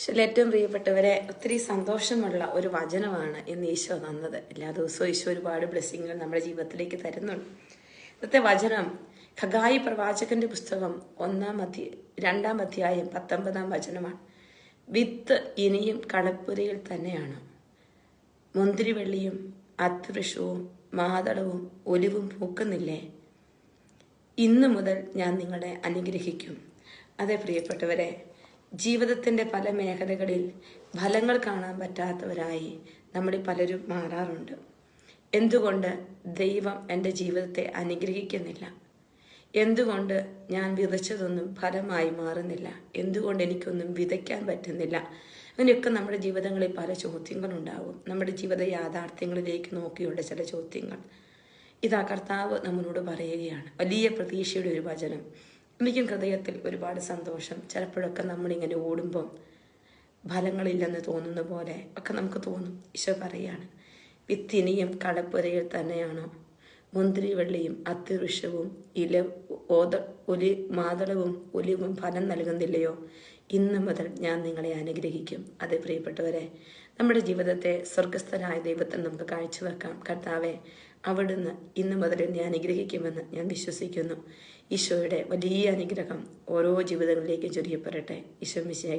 ഈശോയിൽ ഏറ്റവും പ്രിയപ്പെട്ടവരെ ഒത്തിരി സന്തോഷമുള്ള ഒരു വചനമാണ് ഇന്ന് ഈശോ തന്നത്. എല്ലാ ദിവസവും ഈശോ ഒരുപാട് ബ്ലെസ്സിങ്ങുകൾ നമ്മുടെ ജീവിതത്തിലേക്ക് തരുന്നുണ്ട്. ഇന്നത്തെ വചനം ഖഗായി പ്രവാചകന്റെ പുസ്തകം ഒന്നാം അധ്യ രണ്ടാം അധ്യായം പത്തൊമ്പതാം വചനമാണ്. വിത്ത് ഇനിയും കളപ്പുരയിൽ തന്നെയാണ്. മുന്തിരിവെള്ളിയും അത്വൃഷവും മാതളവും ഒലിവും പൂക്കുന്നില്ലേ? ഇന്നു മുതൽ ഞാൻ നിങ്ങളെ അനുഗ്രഹിക്കും. അതെ പ്രിയപ്പെട്ടവരെ ജീവിതത്തിന്റെ പല മേഖലകളിൽ ഫലങ്ങൾ കാണാൻ പറ്റാത്തവരായി നമ്മുടെ പലരും മാറാറുണ്ട്. എന്തുകൊണ്ട് ദൈവം എന്റെ ജീവിതത്തെ അനുഗ്രഹിക്കുന്നില്ല? എന്തുകൊണ്ട് ഞാൻ വിതച്ചതൊന്നും ഫലമായി മാറുന്നില്ല? എന്തുകൊണ്ട് എനിക്കൊന്നും വിതയ്ക്കാൻ പറ്റുന്നില്ല? അങ്ങനെയൊക്കെ നമ്മുടെ ജീവിതങ്ങളിൽ പല ചോദ്യങ്ങളുണ്ടാവും. നമ്മുടെ ജീവിത യാഥാർത്ഥ്യങ്ങളിലേക്ക് നോക്കിയുള്ള ചില ചോദ്യങ്ങൾ. ഇതാ കർത്താവ് നമ്മളോട് പറയുകയാണ്. വലിയ പ്രതീക്ഷയുടെ ഒരു വചനം. എനിക്കും ഹൃദയത്തിൽ ഒരുപാട് സന്തോഷം. ചിലപ്പോഴൊക്കെ നമ്മളിങ്ങനെ ഓടുമ്പം ഫലങ്ങളില്ലെന്ന് തോന്നുന്ന പോലെ ഒക്കെ നമുക്ക് തോന്നും. ഈശോ പറയാണ് വിത്തിനിയും കളപ്പുരയിൽ തന്നെയാണോ. മുന്തിരിവെള്ളിയും അത്തിവൃക്ഷവും ഇല ഓത ഒലി മാതളവും ഒലിവും ഫലം നൽകുന്നില്ലയോ? ഇന്ന് മുതൽ ഞാൻ നിങ്ങളെ അനുഗ്രഹിക്കും. അത് പ്രിയപ്പെട്ടവരെ നമ്മുടെ ജീവിതത്തെ സ്വർഗസ്ഥനായ ദൈവത്തെ നമുക്ക് കാഴ്ചവെക്കാം. കർത്താവെ അവിടുന്ന് ഇന്ന് മുതൽ എന്നെ അനുഗ്രഹിക്കുമെന്ന് ഞാൻ വിശ്വസിക്കുന്നു. ഈശോയുടെ വലിയ അനുഗ്രഹം ഓരോ ജീവിതങ്ങളിലേക്കും ചൊരിയപ്പെടട്ടെ. ഈശോ മിശിയായി